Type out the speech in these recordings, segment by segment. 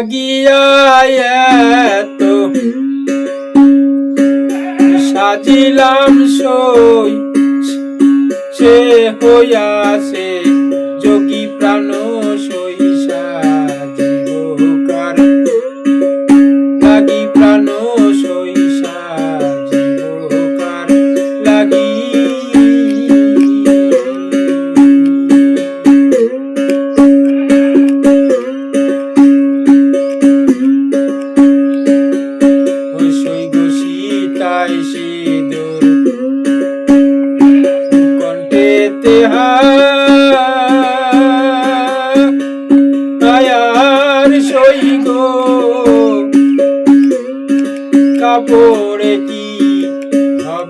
লাগিয়া এত সাজিলাম সই সে হইয়াছে।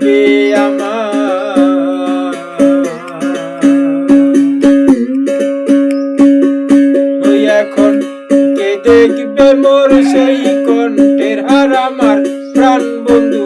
হবে আমার। ওই এখন কে দেখবে মোর সেই কণ্ঠের হার আমার? প্রাণ বন্ধু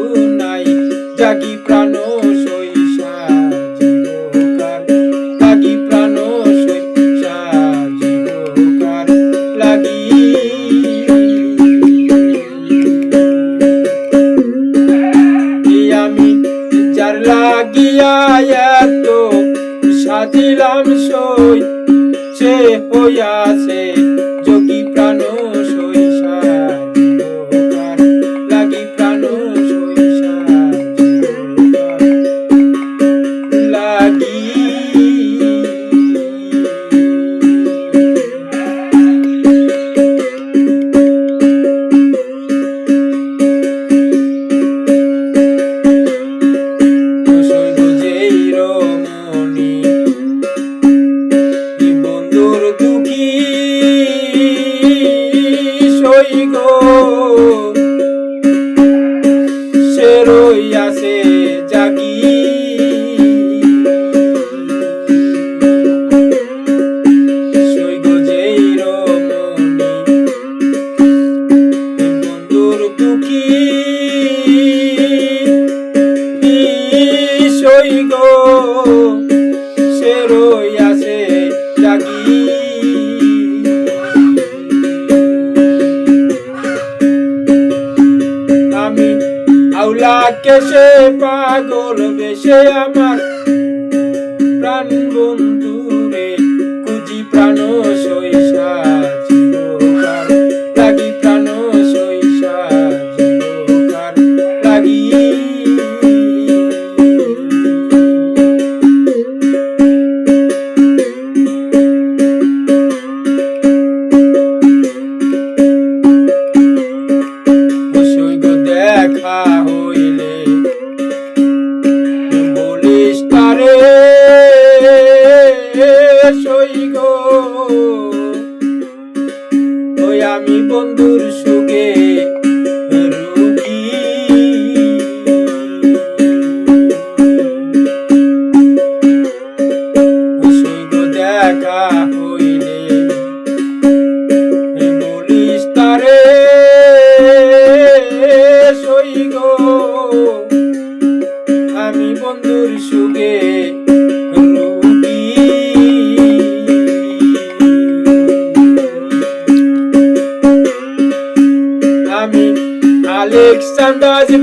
সাজিলাম সই সে হইয়াছে যোগী প্রাণ Ego. আউলা কেসে পাগল বেশে আমার। প্রাণ বন্ধু রে কুজি প্রাণ সই আমি বন্ধুর সুগে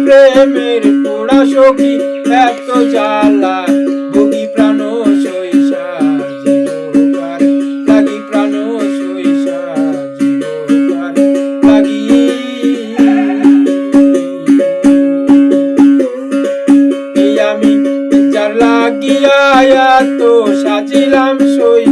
প্রেমের পোড়া সখী, এত জ্বালা। ভোগী প্রাণ সাজিবকার লাগি প্রাণ সই লাগি। আমি যার লাগিয়া এত সাজিলাম সই